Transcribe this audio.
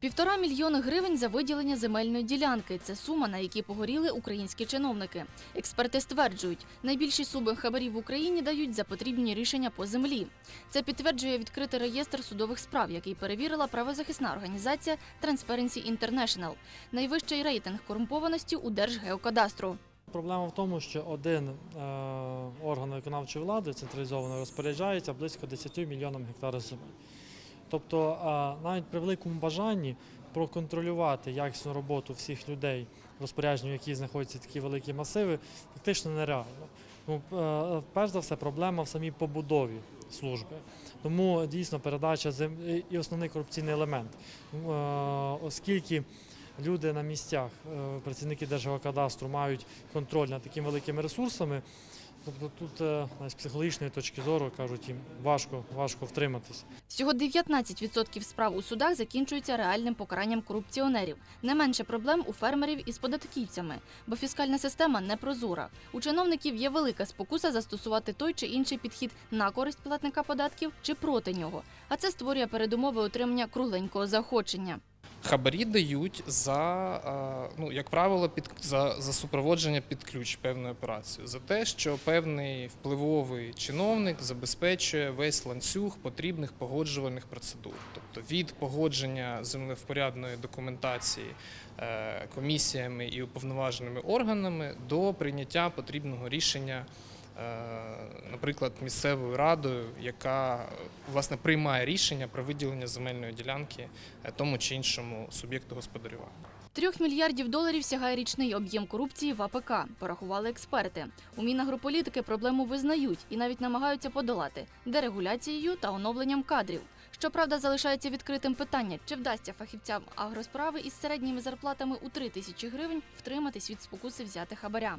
Півтора мільйони гривень за виділення земельної ділянки. Це сума, на якій погоріли українські чиновники. Експерти стверджують, найбільші суми хабарів в Україні дають за потрібні рішення по землі. Це підтверджує відкритий реєстр судових справ, який перевірила правозахисна організація Transparency International. Найвищий рейтинг корумпованості у Держгеокадастру. Проблема в тому, що один е, орган виконавчої влади централізовано розпоряджається близько 10 мільйонам гектарів земель. Тобто навіть при великому бажанні проконтролювати якісну роботу всіх людей, розпорядженню, які знаходяться такі великі масиви, фактично нереально. Ну, перш за все, проблема в самій побудові служби. Тому дійсно передача і основний корупційний елемент. Е, Оскільки люди на місцях, е, працівники Держгеокадастру мають контроль над такими великими ресурсами. Тобто тут е, з психологічної точки зору кажуть їм важко, важко втриматись. Всього 19% справ у судах закінчуються реальним покаранням корупціонерів. Не менше проблем у фермерів із податківцями, бо фіскальна система не прозора. У чиновників є велика спокуса застосувати той чи інший підхід на користь платника податків чи проти нього. А це створює передумови отримання кругленького заохочення. Хабарі дають за, е, ну, як правило, під, за, за супроводження під ключ певної операції, за те, що певний впливовий чиновник забезпечує весь ланцюг потрібних погоджувальних процедур. Тобто від погодження землевпорядної документації е, комісіями і уповноваженими органами до прийняття потрібного рішення. Е, Наприклад, місцевою радою, яка власне приймає рішення про виділення земельної ділянки е, тому чи іншому суб'єкту господарювання. Трьох мільярдів доларів сягає річний об'єм корупції в АПК, порахували експерти. У Мінагрополітики проблему визнають і навіть намагаються подолати дерегуляцією та оновленням кадрів. Щоправда, залишається відкритим питання, чи вдасться фахівцям агросправи із середніми зарплатами у 3 тисячі гривень втриматись від спокуси взяти хабаря.